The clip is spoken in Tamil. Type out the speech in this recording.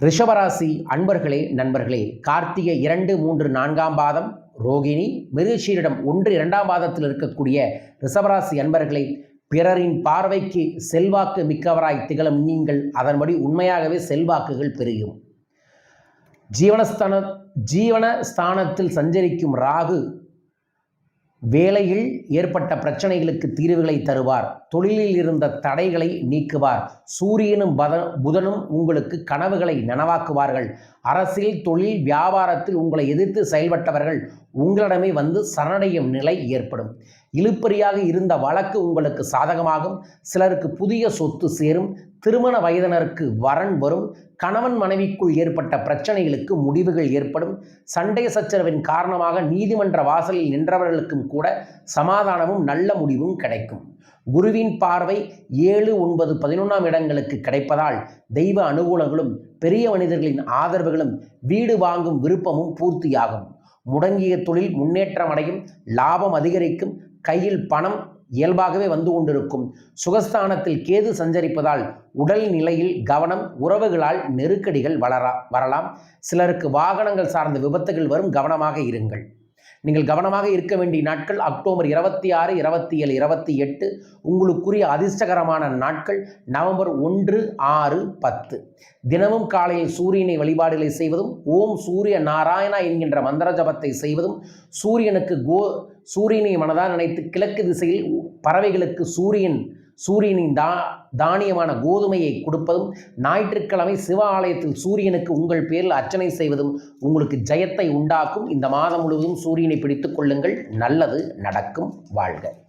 ரிஷபராசி அன்பர்களே நண்பர்களே கார்த்திகை இரண்டு மூன்று நான்காம் பாதம் ரோகிணி மிருகஷீரிடம் ஒன்று இரண்டாம் பாதத்தில் இருக்கக்கூடிய ரிஷபராசி அன்பர்களை பிறரின் பார்வைக்கு செல்வாக்கு மிக்கவராய் திகழும் நீங்கள் அதன்படி உண்மையாகவே செல்வாக்குகள் பெருகும். ஜீவனஸ்தான ஜீவனஸ்தானத்தில் சஞ்சரிக்கும் ராகு வேலையில் ஏற்பட்ட பிரச்சனைகளுக்கு தீர்வுகளை தருவார். தொழிலில் இருந்த தடைகளை நீக்குவார். சூரியனும் பத புதனும் உங்களுக்கு கனவுகளை நனவாக்குவார்கள். அரசியல் தொழில் வியாபாரத்தில் உங்களை எதிர்த்து செயல்பட்டவர்கள் உங்களிடமே வந்து சரணடையும் நிலை ஏற்படும். இழுப்பறியாக இருந்த வழக்கு உங்களுக்கு சாதகமாகும். சிலருக்கு புதிய சொத்து சேரும். திருமண வயதினருக்கு வரன் வரும். கணவன் மனைவிக்குள் ஏற்பட்ட பிரச்சனைகளுக்கு முடிவுகள் ஏற்படும். சண்டை சச்சரவின் காரணமாக நீதிமன்ற வாசலில் நின்றவர்களுக்கும் கூட சமாதானமும் நல்ல முடிவும் கிடைக்கும். குருவின் பார்வை ஏழு ஒன்பது பதினொன்றாம் இடங்களுக்கு கிடைப்பதால் தெய்வ அனுகூலங்களும் பெரிய மனிதர்களின் ஆதரவுகளும் வீடு வாங்கும் விருப்பமும் பூர்த்தியாகும். முடங்கிய தொழில் முன்னேற்றம் அடையும். லாபம் அதிகரிக்கும். கையில் பணம் இயல்பாகவே வந்து கொண்டிருக்கும். சுகஸ்தானத்தில் கேது சஞ்சரிப்பதால் உடல் நிலையில் கவனம் உறவுகளால் நெருக்கடிகள் வளரா வரலாம். சிலருக்கு வாகனங்கள் சார்ந்த விபத்துகள் வரும் கவனமாக இருங்கள். நீங்கள் கவனமாக இருக்க வேண்டிய நாட்கள் அக்டோபர் இருபத்தி ஆறு இருபத்தி ஏழு இருபத்தி எட்டு உங்களுக்குரிய அதிர்ஷ்டகரமான நாட்கள் நவம்பர் ஒன்று ஆறு பத்து. தினமும் காலையில் சூரியனை வழிபாடுகளை செய்வதும் ஓம் சூரிய நாராயணா என்கின்ற மந்திர ஜபத்தை செய்வதும் சூரியனுக்கு கோ சூரியனை மனதாக நினைத்து கிழக்கு திசையில் பறவைகளுக்கு சூரியன் சூரியனின் தா தானியமான கோதுமையை கொடுப்பதும் ஞாயிற்றுக்கிழமை சிவ ஆலயத்தில் சூரியனுக்கு உங்கள் பேரில் அர்ச்சனை செய்வதும் உங்களுக்கு ஜெயத்தை உண்டாக்கும். இந்த மாதம் முழுவதும் சூரியனை பிடித்துக் கொள்ளுங்கள். நல்லது நடக்கும். வாழ்க.